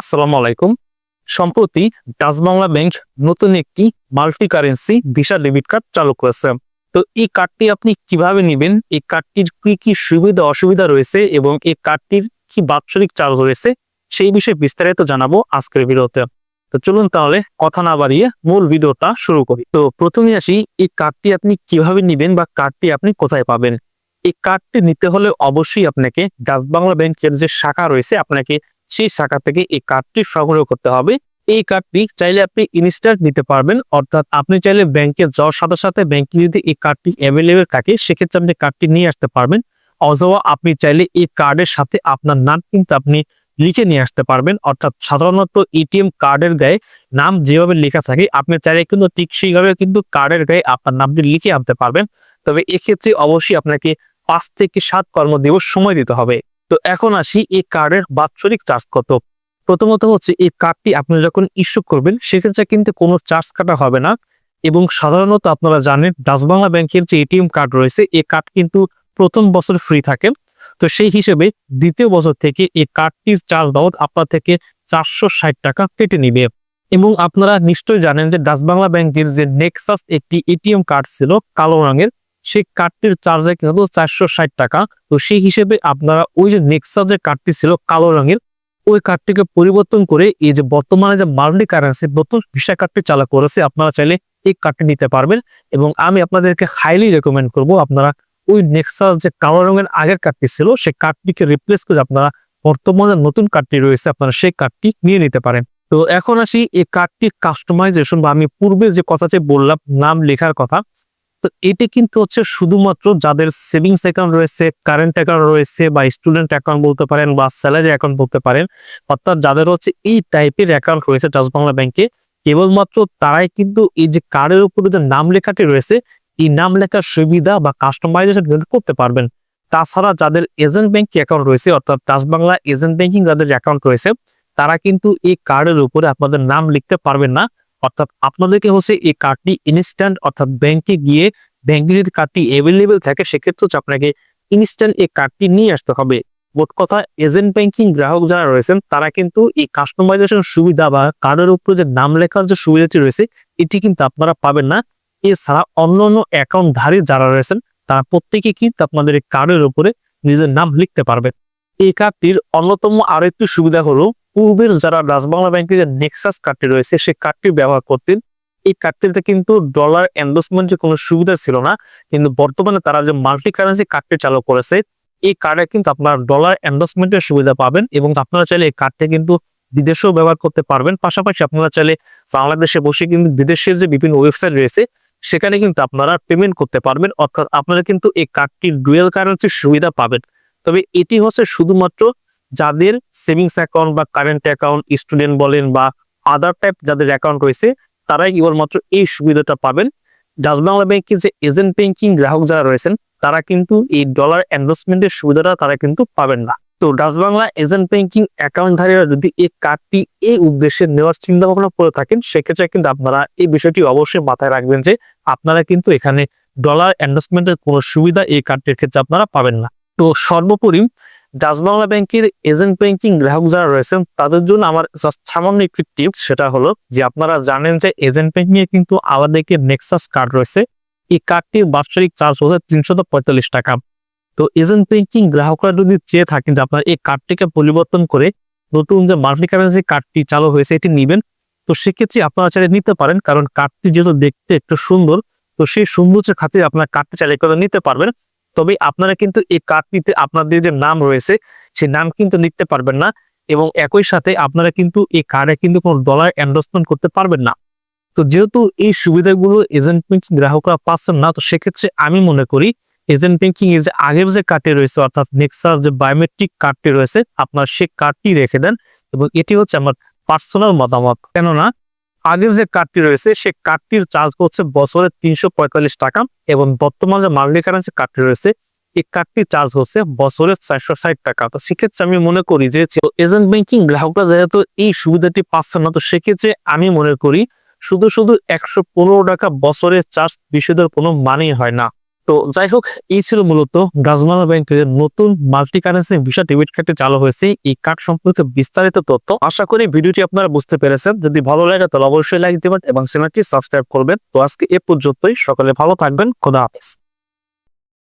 আসসালামু আলাইকুম। সম্প্রতি ডাচ বাংলা ব্যাংক নতুন একটি multi currency Visa debit card চালু করেছে। তো এই কার্ডটি আপনি কীভাবে নেবেন? এই কার্ডটির কি কি সুবিধা, অসুবিধা রয়েছে এবং এই কার্ডটির কি বাৎসরিক চার্জ রয়েছে সেই বিষয়ে বিস্তারিত জানাব আজকের ভিডিওতে। তো চলুন তাহলে কথা না বাড়িয়ে মূল ভিডিওটা শুরু করি। তো প্রথমে আসি, এই কার্ডটি আপনি কীভাবে নেবেন বা কার্ডটি আপনি কোথায় পাবেন? এই কার্ডটি নিতে হলে অবশ্যই আপনাকে ডাচ বাংলা ব্যাংকের যে শাখা রয়েছে, আপনাকে সেই শাখা থেকে এই কার্ডটি সংগ্রহ করতে হবে। এই কার্ডটি চাইলে আপনি ইনস্ট্যান্ট নিতে পারবেন, অর্থাৎ আপনি চাইলে ব্যাংকে যাওয়ার সাথে সাথে ব্যাংকে যদি এই কার্ডটি অ্যাভেলেবেল থাকে, সেক্ষেত্রে আপনি কার্ডটি নিয়ে আসতে পারবেন। অথবা আপনি চাইলে এই কার্ডের সাথে আপনার নাম কিন্তু আপনি লিখে নিয়ে আসতে পারবেন, অর্থাৎ সাধারণত এটিএম কার্ডের গায়ে নাম যেভাবে লেখা থাকে, আপনি চাইলে কিন্তু ঠিক সেইভাবে কিন্তু কার্ডের গায়ে আপনার নামটি লিখে আনতে পারবেন। তবে এক্ষেত্রে অবশ্যই আপনাকে পাঁচ থেকে সাত কর্মদিবস সময় দিতে হবে। তো এখন আসি এই কার্ডের বাৎসরিক চার্জ কত। প্রথমত হচ্ছে এই কার্ডটি আপনি যখন ইস্যু করবেন, সেক্ষেত্রে কিন্তু কোনো চার্জ কাটা হবে না এবং সাধারণত আপনারা জানেন ডাচ বাংলা ব্যাংকের যে এটিএম কার্ড রয়েছে, এই কার্ড কিন্তু প্রথম বছর ফ্রি থাকে। তো সেই হিসেবে দ্বিতীয় বছর থেকে এই কার্ডটির চার্জ বাবদ আপনার থেকে চারশো ষাট টাকা কেটে নিবে। এবং আপনারা নিশ্চয়ই জানেন যে ডাচ বাংলা ব্যাংকের যে নেক্সাস একটি এটিএম কার্ড ছিল, কালো রঙের সেই কার্ডটির চার্জে কিন্তু চারশো ষাট টাকা। তো সেই হিসেবে আপনারা ওই যে নেক্সাস যে কার্ডটি ছিল কালো রঙের, ওই কার্ডটিকে পরিবর্তন করে এই যে বর্তমানে যে মাল্টি কারেন্সি নতুন ভিসা কার্ডটি চালু করেছে, আপনারা চাইলে এই কার্ডটি নিতে পারবেন। এবং আমি আপনাদেরকে হাইলি রেকমেন্ড করব আপনারা ওই নেক্সাস যে কালো রঙের আগের কার্ডটি ছিল, সেই কার্ডটিকে রিপ্লেস করে আপনারা বর্তমানে নতুন কার্ডটি রয়েছে, আপনারা সেই কার্ডটি নিয়ে নিতে পারেন। তো এখন আসি এই কার্ডটি কাস্টমাইজেশন বা আমি পূর্বে যে কথাটি বললাম, নাম লেখার কথা তো এটি কিন্তু হচ্ছে শুধুমাত্র যাদের সেভিংস অ্যাকাউন্ট রয়েছে, কারেন্ট অ্যাকাউন্ট রয়েছে বা স্টুডেন্ট অ্যাকাউন্ট বলতে পারেন বা স্যালারি অ্যাকাউন্ট বলতে পারেন, অর্থাৎ যাদের হচ্ছে এই টাইপের অ্যাকাউন্ট রয়েছে ডাচ বাংলা ব্যাংকে কেবলমাত্র তারাই কিন্তু এই যে কার্ডের উপরে যে নাম লেখাটি রয়েছে, এই নাম লেখার সুবিধা বা কাস্টমাইজেশন কিন্তু করতে পারবেন। তাছাড়া যাদের এজেন্ট ব্যাংক অ্যাকাউন্ট রয়েছে, অর্থাৎ ডাচ বাংলা এজেন্ট ব্যাংকিং যাদের অ্যাকাউন্ট রয়েছে, তারা কিন্তু এই কার্ডের উপরে আপনাদের নাম লিখতে পারবেন না। অর্থাৎ আপনাদেরকে হচ্ছে এই কার্ডটি ইনস্ট্যান্ট অর্থাৎ ব্যাংকে গিয়ে ব্যাংকে যদি কার্ডটি অ্যাভেলেবেল থাকে, সেক্ষেত্রে হচ্ছে আপনাকে ইনস্ট্যান্ট এই কার্ডটি নিয়ে আসতে হবে। মোট কথা এজেন্ট ব্যাংকিং গ্রাহক যারা রয়েছেন, তারা কিন্তু এই কাস্টমাইজেশন সুবিধা বা কার্ডের উপরে যে নাম লেখার যে সুবিধাটি রয়েছে, এটি কিন্তু আপনারা পাবেন না। এছাড়া অন্য অন্য অ্যাকাউন্টধারী যারা রয়েছেন, তারা প্রত্যেকে কিন্তু আপনাদের এই কার্ডের উপরে নিজের নাম লিখতে পারবেন। এই কার্ডটির অন্যতম আরও একটি সুবিধা হলো পূর্বের যারা ডাচ বাংলা ব্যাংকের যে নেক্সাস কার্ডটি রয়েছে, সেই কার্ডটি ব্যবহার করতেন। এই কার্ডটিতে কিন্তু ডলার এন্ডোসমেন্টের কোনো সুবিধা ছিল না, কিন্তু বর্তমানে তারা যে মাল্টি কারেন্সি কার্ডটি চালু করেছে, এই কার্ডে কিন্তু আপনারা ডলার এন্ডোসমেন্টের সুবিধা পাবেন এবং আপনারা চাইলে এই কার্ডটি কিন্তু বিদেশেও ব্যবহার করতে পারবেন। পাশাপাশি আপনারা চাইলে বাংলাদেশে বসে কিন্তু বিদেশের যে বিভিন্ন ওয়েবসাইট রয়েছে, সেখানে কিন্তু আপনারা পেমেন্ট করতে পারবেন। অর্থাৎ আপনারা কিন্তু এই কার্ডটির ডুয়েল কারেন্সির সুবিধা পাবেন। তবে এটি হচ্ছে শুধুমাত্র যাদের সেভিংস অ্যাকাউন্ট বা কারেন্ট অ্যাকাউন্ট স্টুডেন্ট বলেন বা আদার টাইপ যাদের অ্যাকাউন্ট রয়েছে, তারাই কেবলমাত্র এই সুবিধাটা পাবেন। ডাচ বাংলা ব্যাংকের যে এজেন্ট ব্যাংকিং গ্রাহক যারা রয়েছেন, তারা কিন্তু এই ডলার এন্ডোসমেন্টের সুবিধাটা তারা কিন্তু পাবেন না। তো ডাচ বাংলা এজেন্ট ব্যাংকিং অ্যাকাউন্টধারীরা যদি এই কার্ডটি এই উদ্দেশ্যে নেওয়ার চিন্তা ভাবনা করে থাকেন, সেক্ষেত্রে কিন্তু আপনারা এই বিষয়টি অবশ্যই মাথায় রাখবেন যে আপনারা কিন্তু এখানে ডলার এন্ডোসমেন্টের কোনো সুবিধা এই কার্ডটির ক্ষেত্রে আপনারা পাবেন না। তো সর্বোপরি ডাচ বাংলা ব্যাংকের এজেন্ট ব্যাংকিং গ্রাহক যারা রয়েছেন, তাদের জন্য আমার সামান্য একটি টিপস, সেটা হলো যে আপনারা জানেন যে এজেন্ট ব্যাংকিং এ কিন্তু আলাদা একটি নেক্সাস কার্ড রয়েছে। এই কার্ডটির বাৎসরিক চার্জ হচ্ছে তিনশত পঁয়তাল্লিশ টাকা। তো এজেন্ট ব্যাংকিং গ্রাহকরা যদি চেয়ে থাকেন যে আপনার এই কার্ডটিকে পরিবর্তন করে নতুন যে মাল্টি কারেন্সি কার্ডটি চালু হয়েছে, এটি নিবেন, তো সেক্ষেত্রে আপনারা চাইলে নিতে পারেন, কারণ কার্ডটি যেহেতু দেখতে একটু সুন্দর, তো সেই সৌন্দর্যের খাতিরে আপনার কার্ডটি চাইলে করে নিতে পারবেন। তবে আপনারা কিন্তু এই কার্ডটিতে আপনাদের যে নাম রয়েছে সেই নাম কিন্তু লিখতে পারবেন না এবং একই সাথে আপনারা কিন্তু এই কার্ডে কিন্তু কোনো ডলার এন্ডোসমেন্ট করতে পারবেন না। তো যেহেতু এই সুবিধাগুলো এজেন্ট ব্যাংকিং গ্রাহকরা পাচ্ছেন না, তো সেক্ষেত্রে আমি মনে করি এজেন্ট ব্যাংকিং এর যে আগের যে কার্ডটি রয়েছে, অর্থাৎ নেক্সাস যে বায়োমেট্রিক কার্ডটি রয়েছে, আপনার সেই কার্ডটি রেখে দেন এবং এটি হচ্ছে আমার পার্সোনাল মতামত। কেননা আগের যে কার্ডটি রয়েছে, সেই কার্ডটির চার্জ হচ্ছে বছরে তিনশো পঁয়তাল্লিশ টাকা এবং বর্তমান যে মাল্টি কারেন্সি কার্ডটি রয়েছে, এই কার্ডটি চার্জ হচ্ছে বছরে চারশো ষাট টাকা। তো সেক্ষেত্রে আমি মনে করি যে এজেন্ট ব্যাংকিং গ্রাহকরা যেহেতু এই সুবিধাটি পাচ্ছে না, তো সেক্ষেত্রে আমি মনে করি শুধু শুধু একশো পনেরো টাকা বছরের চার্জ বিষয়দের কোনো মানেই হয় না। তো যাই হোক এই ছিল মূলত ব্রাজমালা ব্যাংকের নতুন মাল্টি কারেন্সি ভিসা ডেবিট কার্ডে চালু হয়েছে এই কার্ড সম্পর্কে বিস্তারিত তথ্য। আশা করি ভিডিওটি আপনারা বুঝতে পেরেছেন। যদি ভালো লাগে, তাহলে অবশ্যই লাইক দেবেন এবং চ্যানেলটি সাবস্ক্রাইব করবেন। তো আজকে এ পর্যন্তই। সকলে ভালো থাকবেন। খোদা হাফেজ।